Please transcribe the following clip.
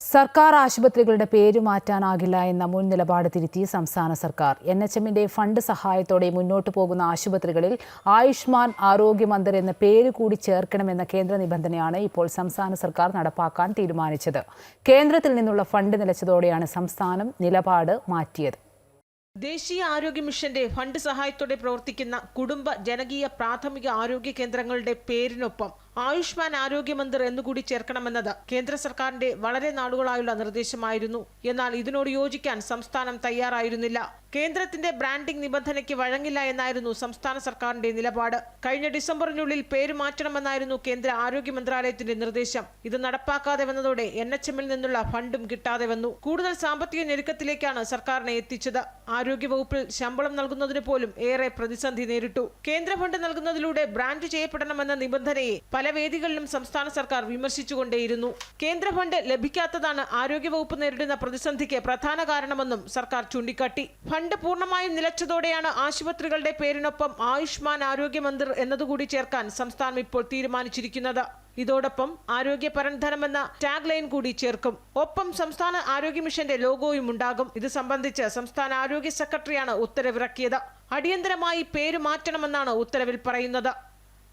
സർക്കാർ ആശുപത്രികളുടെ പേര് മാറ്റാനാകില്ല എന്ന മുൻ നിലപാട് തിരുത്തി സംസ്ഥാന സർക്കാർ. എൻ എച്ച് എമ്മിന്റെ ഫണ്ട് സഹായത്തോടെ മുന്നോട്ടു പോകുന്ന ആശുപത്രികളിൽ ആയുഷ്മാൻ ആരോഗ്യ മന്ദിർ എന്ന പേര് കൂടി ചേർക്കണമെന്ന കേന്ദ്ര നിബന്ധനയാണ് ഇപ്പോൾ സംസ്ഥാന സർക്കാർ നടപ്പാക്കാൻ തീരുമാനിച്ചത്. കേന്ദ്രത്തിൽ നിന്നുള്ള ഫണ്ട് നിലച്ചതോടെയാണ് സംസ്ഥാനം നിലപാട് മാറ്റിയത്. ദേശീയ ആരോഗ്യ മിഷന്റെ ഫണ്ട് സഹായത്തോടെ പ്രവർത്തിക്കുന്ന കുടുംബ ജനകീയ പ്രാഥമിക ആരോഗ്യ കേന്ദ്രങ്ങളുടെ പേരിനൊപ്പം ആയുഷ്മാൻ ആരോഗ്യമന്ദിർ എന്നുകൂടി ചേർക്കണമെന്നത് കേന്ദ്ര സർക്കാരിന്റെ വളരെ നാളുകളായുള്ള നിർദ്ദേശമായിരുന്നു. എന്നാൽ ഇതിനോട് യോജിക്കാൻ സംസ്ഥാനം തയ്യാറായിരുന്നില്ല. കേന്ദ്രത്തിന്റെ ബ്രാൻഡിംഗ് നിബന്ധനയ്ക്ക് വഴങ്ങില്ല എന്നായിരുന്നു സംസ്ഥാന സർക്കാരിന്റെ നിലപാട്. കഴിഞ്ഞ ഡിസംബറിനുള്ളിൽ പേര് മാറ്റണമെന്നായിരുന്നു കേന്ദ്ര ആരോഗ്യ മന്ത്രാലയത്തിന്റെ നിർദ്ദേശം. ഇത് നടപ്പാക്കാതെ വന്നതോടെ എൻ എച്ച് എമ്മിൽ നിന്നുള്ള ഫണ്ടും കിട്ടാതെ വന്നു. കൂടുതൽ സാമ്പത്തിക ഞെരുക്കത്തിലേക്കാണ് സർക്കാരിനെ എത്തിച്ചത്. ആരോഗ്യവകുപ്പിൽ ശമ്പളം നൽകുന്നതിന് പോലും ഏറെ പ്രതിസന്ധി നേരിട്ടു. കേന്ദ്ര ഫണ്ട് നൽകുന്നതിലൂടെ ബ്രാൻഡ് ചെയ്യപ്പെടണമെന്ന നിബന്ധനയെ വേദികളിലും സംസ്ഥാന സർക്കാർ വിമർശിച്ചുകൊണ്ടേയിരുന്നു. കേന്ദ്ര ഫണ്ട് ലഭിക്കാത്തതാണ് ആരോഗ്യവകുപ്പ് നേരിടുന്ന പ്രതിസന്ധിക്ക് പ്രധാന കാരണമെന്നും സർക്കാർ ചൂണ്ടിക്കാട്ടി. ഫണ്ട് പൂർണമായും നിലച്ചതോടെയാണ് ആശുപത്രികളുടെ പേരിനൊപ്പം ആയുഷ്മാൻ ആരോഗ്യ എന്നതുകൂടി ചേർക്കാൻ സംസ്ഥാനം ഇപ്പോൾ തീരുമാനിച്ചിരിക്കുന്നത്. ഇതോടൊപ്പം ആരോഗ്യ പരന്ധനം എന്ന ടാഗ് ലൈൻ കൂടി ചേർക്കും. ഒപ്പം സംസ്ഥാന ആരോഗ്യ മിഷന്റെ ലോഗോയും ഉണ്ടാകും. ഇത് സംബന്ധിച്ച് സംസ്ഥാന ആരോഗ്യ സെക്രട്ടറിയാണ് ഉത്തരവിറക്കിയത്. അടിയന്തരമായി പേര് മാറ്റണമെന്നാണ് ഉത്തരവിൽ പറയുന്നത്.